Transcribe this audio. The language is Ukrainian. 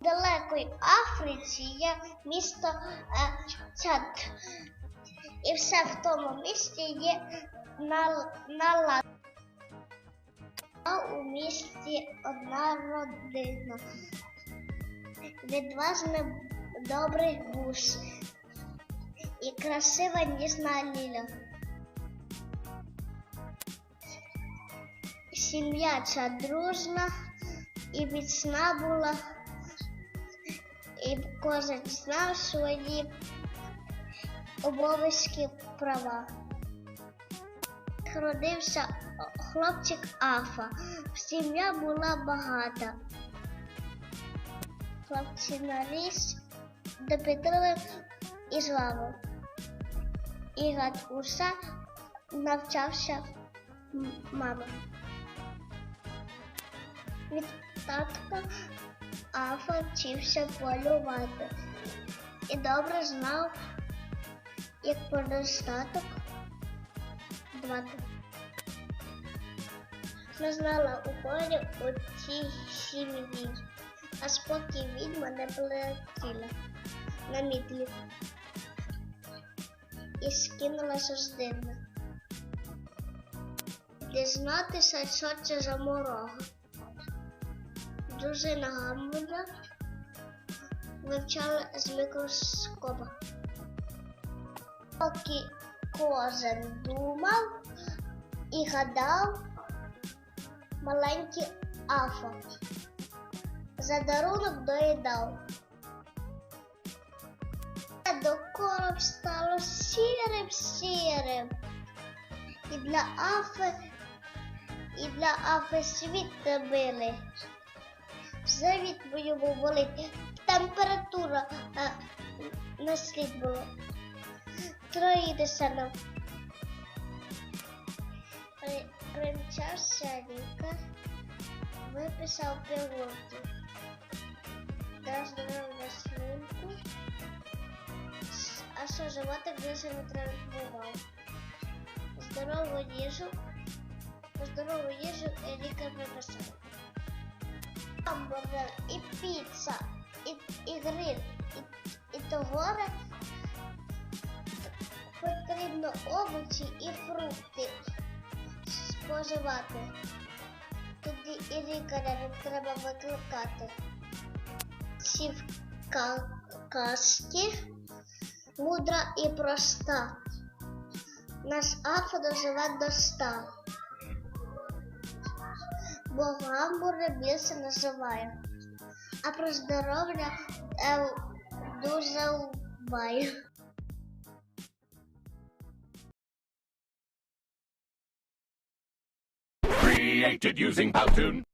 Далекої Африці є місто е, Чад. І все в тому місті є на, на у місті одна родина. Відважний добрий гусь і красива ніжна ліля. Сім'я ця дружна і міцна була, і кожен знав свої обов'язки права. Родився хлопчик Афа. Сім'я була багата. Хлопчина ріс до Петрових і слави. І Гатуса навчався мама. Від татка Афа вчився полювати і добре знав, як перестаток дбати. Не знала у полі у цій сім'ї, а спокій відьма не полетіла на мітлі і скинулася з дивна. Дізнатися, що це за морога. Дружина Гамбурга вивчала з мікроскопа. Поки кожен думав і гадав маленький Афа. За дарунок доїдав. До короб стало сірим сірим. І для Афи, і для Афи світ не били. Завіт йому болить. Температура а, на слід було. Троїдеся нам. Примчався лікар, виписав пігулки. Дав здоров'я слинку, а що животик більше не травмував. Здорову їжу, здорову їжу лікар виписав. Гамбургер, і піца, і, і гриль, і, і то потрібно овочі і фрукти споживати. Тоді і лікаря треба викликати. Ці казки мудра і проста. Наш Афа доживе до ста. Гамбургер більше називає. А про здоров'я е, дуже дбає. Created using Powtoon.